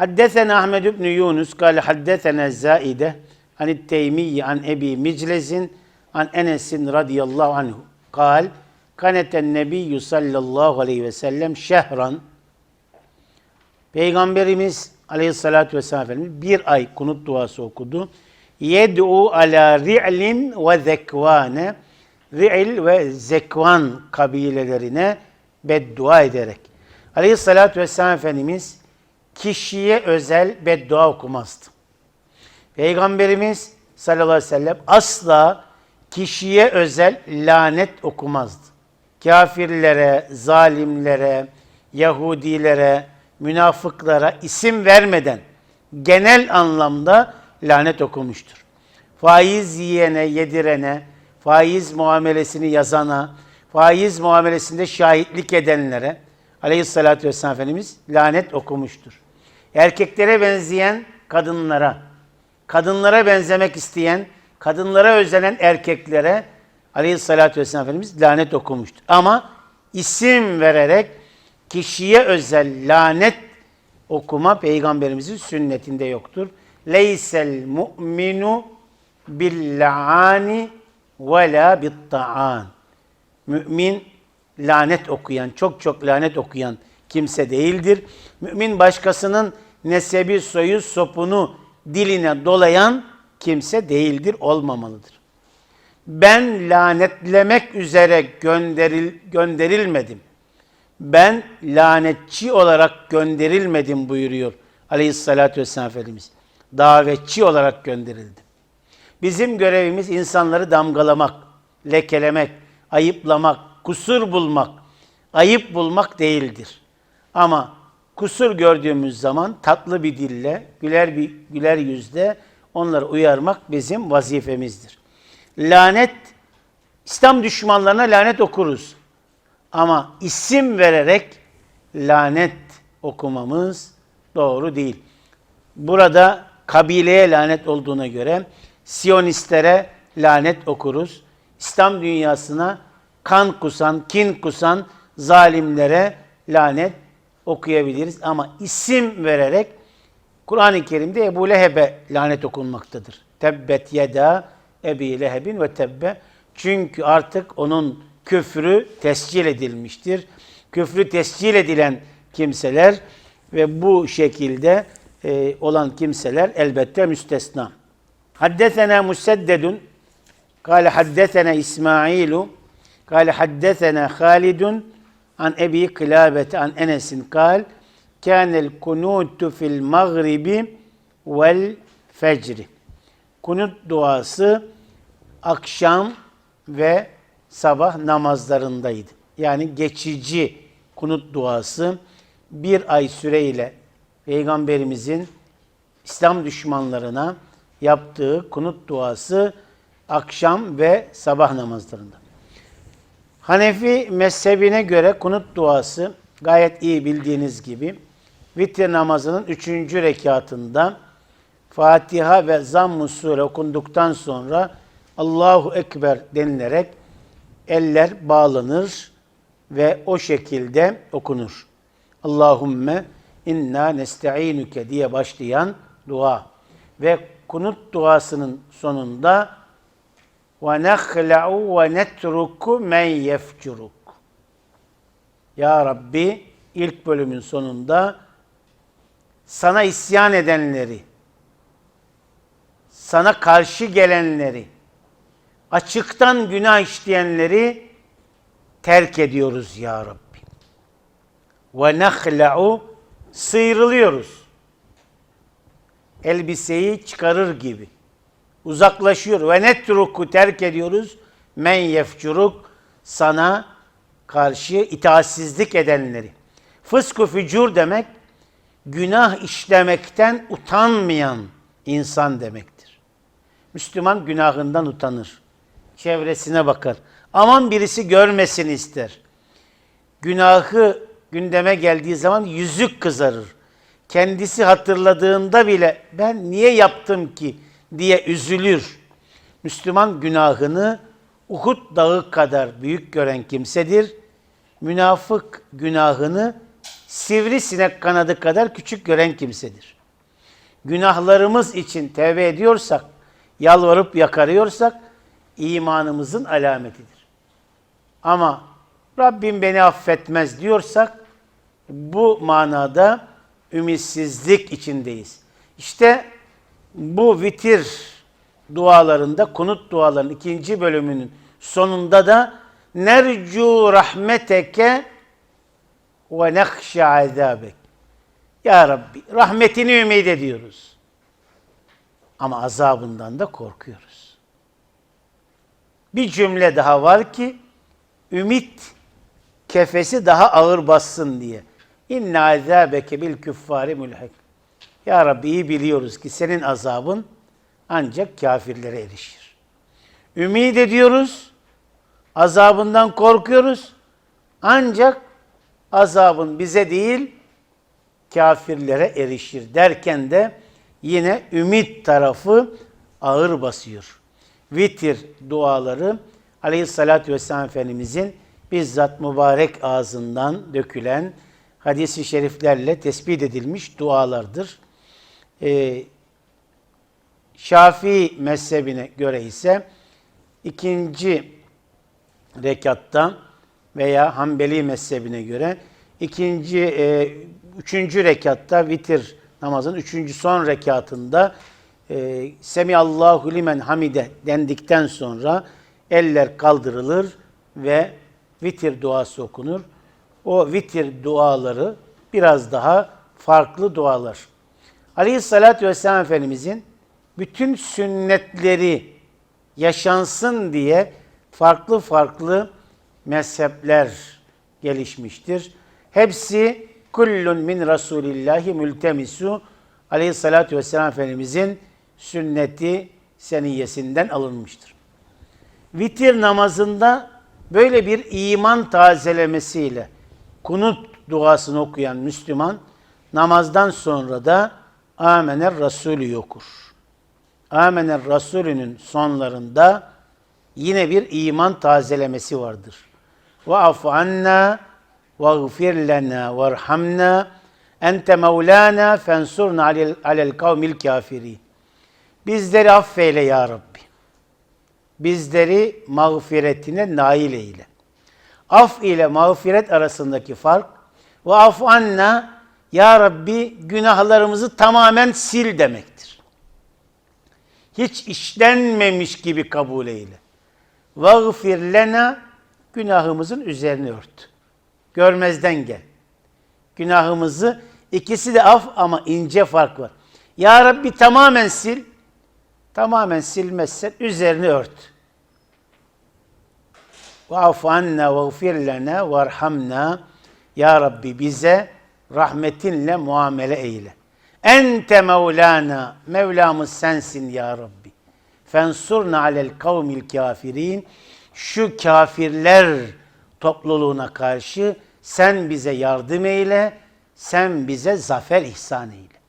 Haddesena Ahmed ibn Yunus kâle haddesena Zaide an Teymiye an Ebi Miclezin an Enes'in radıyallahu anhu kal kaneten nebiyyü sallallahu aleyhi ve sellem şehran Peygamberimiz aleyhissalatü vesselam Efendimiz bir ay kunut duası okudu. Yed'u ala ri'lin ve zekvane Ri'l ve Zekvan kabilelerine beddua ederek. Aleyhissalatü vesselam Efendimiz kişiye özel beddua okumazdı. Peygamberimiz sallallahu aleyhi ve sellem asla kişiye özel lanet okumazdı. Kafirlere, zalimlere, Yahudilere, münafıklara isim vermeden genel anlamda lanet okumuştur. Faiz yiyene, yedirene, faiz muamelesini yazana, faiz muamelesinde şahitlik edenlere aleyhissalatü vesselam Efendimiz lanet okumuştur. Erkeklere benzeyen kadınlara, kadınlara benzemek isteyen, kadınlara özenen erkeklere aleyhissalatü vesselam Efendimiz lanet okumuştur. Ama isim vererek kişiye özel lanet okuma peygamberimizin sünnetinde yoktur. Leysel mu'minu billa'ani ve la bitta'an. Mümin lanet okuyan, çok çok lanet okuyan kimse değildir. Mümin başkasının nesebi, soyu, sopunu diline dolayan kimse değildir, olmamalıdır. Ben lanetlemek üzere gönderil, gönderilmedim. Ben lanetçi olarak gönderilmedim buyuruyor Aleyhisselatü Vesselam Efendimiz. Davetçi olarak gönderildim. Bizim görevimiz insanları damgalamak, lekelemek, ayıplamak, kusur bulmak, ayıp bulmak değildir. Ama kusur gördüğümüz zaman tatlı bir dille, güler bir güler yüzle onları uyarmak bizim vazifemizdir. Lanet İslam düşmanlarına lanet okuruz. Ama isim vererek lanet okumamız doğru değil. Burada kabileye lanet olduğuna göre Siyonistlere lanet okuruz. İslam dünyasına kan kusan, kin kusan zalimlere lanet okuyabiliriz. Ama isim vererek Kur'an-ı Kerim'de Ebu Leheb'e lanet okunmaktadır. Tebbet yeda Ebi Leheb'in ve tebbe. Çünkü artık onun küfrü tescil edilmiştir. Küfrü tescil edilen kimseler ve bu şekilde e, olan kimseler elbette müstesna. Haddesena Museddedun kâle haddesena İsmailu kâle haddesena Halidun an Ebi Kılabete an Enes'in kal kânel kunutu fil mağribi vel fecri. Kunut duası akşam ve sabah namazlarındaydı. Yani geçici kunut duası bir ay süreyle Peygamberimizin İslam düşmanlarına yaptığı kunut duası akşam ve sabah namazlarında. Hanefi mezhebine göre kunut duası gayet iyi bildiğiniz gibi vitir namazının üçüncü rekatında Fatiha ve Zamm-ı Sure okunduktan sonra Allahu Ekber denilerek eller bağlanır ve o şekilde okunur. Allahümme inna nesta'inuke diye başlayan dua. Ve kunut duasının sonunda ve nehla'u ve netruku men yefcuruk. Ya Rabbi ilk bölümün sonunda sana isyan edenleri, sana karşı gelenleri, açıktan günah işleyenleri terk ediyoruz ya Rabbi. Ve nehla'u sıyrılıyoruz. Elbiseyi çıkarır gibi. Uzaklaşıyor. Ve netruku terk ediyoruz. Men yefcuruk sana karşı itaatsizlik edenleri. Fısku fücur demek günah işlemekten utanmayan insan demektir. Müslüman günahından utanır. Çevresine bakar. Aman birisi görmesin ister. Günahı gündeme geldiği zaman yüzük kızarır. Kendisi hatırladığında bile ben niye yaptım ki diye üzülür. Müslüman günahını Uhud dağı kadar büyük gören kimsedir. Münafık günahını sivrisinek kanadı kadar küçük gören kimsedir. Günahlarımız için tevbe ediyorsak, yalvarıp yakarıyorsak imanımızın alametidir. Ama Rabbim beni affetmez diyorsak bu manada ümitsizlik içindeyiz. İşte bu vitir dualarında, kunut dualarının ikinci bölümünün sonunda da nercu rahmeteke ve nekşe azabek. Ya Rabbi rahmetini ümit ediyoruz. Ama azabından da korkuyoruz. Bir cümle daha var ki ümit kefesi daha ağır bassın diye. İnne azabeke bil küffari mülhek. Ya Rabbi iyi biliyoruz ki senin azabın ancak kafirlere erişir. Ümit ediyoruz, azabından korkuyoruz. Ancak azabın bize değil, kafirlere erişir derken de yine ümit tarafı ağır basıyor. Vitir duaları Aleyhissalatü Vesselam Efendimizin bizzat mübarek ağzından dökülen hadisi şeriflerle tespit edilmiş dualardır. Ee, Şafii mezhebine göre ise ikinci rekatta veya Hanbeli mezhebine göre ikinci, e, üçüncü rekatta vitir namazın üçüncü son rekatında e, Semiyallahu limen hamide dendikten sonra eller kaldırılır ve vitir duası okunur. O vitir duaları biraz daha farklı dualar. Aleyhissalatü vesselam Efendimizin bütün sünnetleri yaşansın diye farklı farklı mezhepler gelişmiştir. Hepsi kullun min Rasulillahi mültemisu aleyhissalatü vesselam Efendimizin sünneti seniyyesinden alınmıştır. Vitir namazında böyle bir iman tazelemesiyle kunut duasını okuyan Müslüman namazdan sonra da Amener Resulü okur. Amener Resulü'nün sonlarında yine bir iman tazelemesi vardır. Ve afu anna ve gfir lena verhamna ente mevlana fensurna alel, alel kavmil kafiri. Bizleri affeyle ya Rabbi. Bizleri mağfiretine nail eyle. Af ile mağfiret arasındaki fark ve afu anna ya Rabbi günahlarımızı tamamen sil demektir. Hiç işlenmemiş gibi kabul eyle. Vagfir lena günahımızın üzerine ört. Görmezden gel. Günahımızı ikisi de af ama ince fark var. Ya Rabbi tamamen sil. Tamamen silmezsen üzerine ört. Ve afanna ve gfir lena ve Ya Rabbi bize rahmetinle muamele eyle. Ente Mevlana, Mevlamız sensin ya Rabbi. Fensurna alel kavmil kafirin. Şu kafirler topluluğuna karşı sen bize yardım eyle, sen bize zafer ihsan eyle.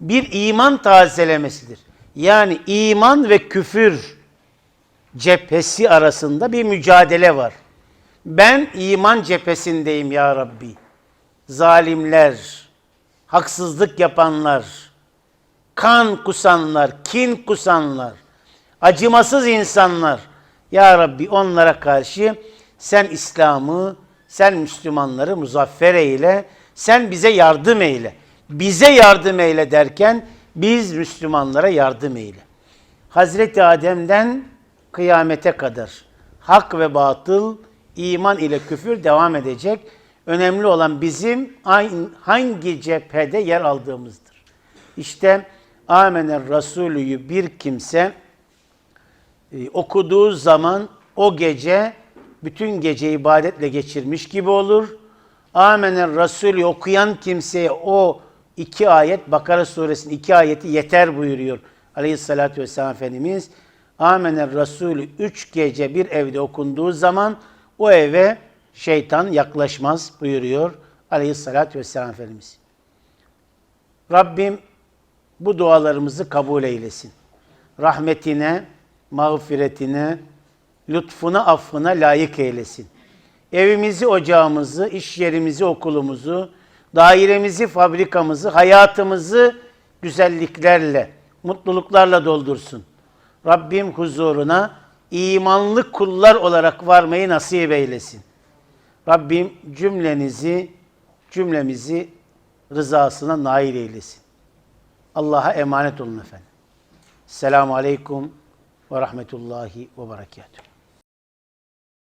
Bir iman tazelemesidir. Yani iman ve küfür cephesi arasında bir mücadele var. Ben iman cephesindeyim ya Rabbi. Zalimler, haksızlık yapanlar, kan kusanlar, kin kusanlar, acımasız insanlar. Ya Rabbi onlara karşı sen İslam'ı, sen Müslümanları muzaffer eyle, sen bize yardım eyle. Bize yardım eyle derken biz Müslümanlara yardım eyle. Hazreti Adem'den kıyamete kadar hak ve batıl, iman ile küfür devam edecek. Önemli olan bizim hangi cephede yer aldığımızdır. İşte Amener Resulü'yü bir kimse e, okuduğu zaman o gece bütün gece ibadetle geçirmiş gibi olur. Amener Resulü okuyan kimseye o iki ayet Bakara suresinin iki ayeti yeter buyuruyor Aleyhissalatü vesselam Efendimiz. Amener Resulü üç gece bir evde okunduğu zaman o eve şeytan yaklaşmaz buyuruyor Aleyhissalatü vesselam Efendimiz. Rabbim bu dualarımızı kabul eylesin. Rahmetine, mağfiretine, lütfuna, affına layık eylesin. Evimizi, ocağımızı, iş yerimizi, okulumuzu, dairemizi, fabrikamızı, hayatımızı güzelliklerle, mutluluklarla doldursun. Rabbim huzuruna imanlı kullar olarak varmayı nasip eylesin. Rabbim cümlenizi, cümlemizi rızasına nail eylesin. Allah'a emanet olun efendim. Selamun Aleyküm ve Rahmetullahi ve Berekatuhu.